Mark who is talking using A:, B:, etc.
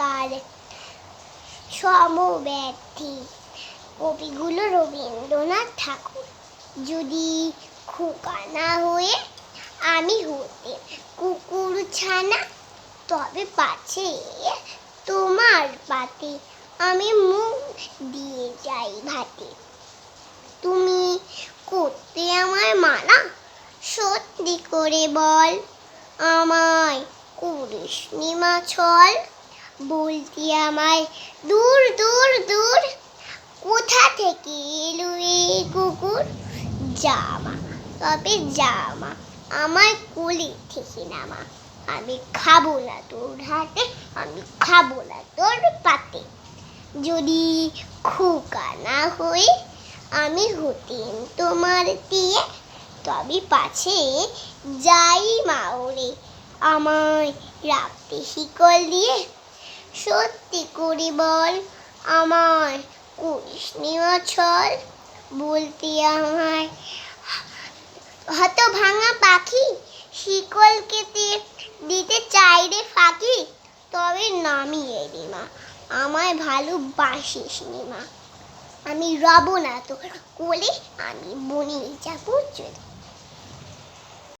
A: কার সমব্যথী। কবিগুলো রবীন্দ্রনাথ ঠাকুর, যদি খোকা না হয়ে আমি হতে কুকুর ছানা, তবে পাছে তোমার পাতে আমি মুখ দিয়ে যাই ভাতে। তুমি করতে আমায় মানা, সত্যি করে বল, আমায় করিস নিমা ছল। বলতি আমায়, দূর দূর দূর, কোথা থেকে এলো এই কুকুর? জামা, তবে জামা, আমার কোলে থেকে নামা, আমি খাব না তোর হাতে, আমি খাব না তোর পাতে। যদি খোকা না হয়ে আমি হতেন তোমার দিয়ে, তবে পাছে যাই মা ওরে, আমায় রাখতে শিকল দিয়ে সত্যি করি বল করিস নিমা ছল বলতে আমায় হত ভাঙা পাখি, শিকল কেটে দিতে চাই রে ফাঁকি, তবে নামিয়ে মা, আমায় ভালোবাসিস মা। আমি রব না তোর কোলে, আমি বনে যাব চলে।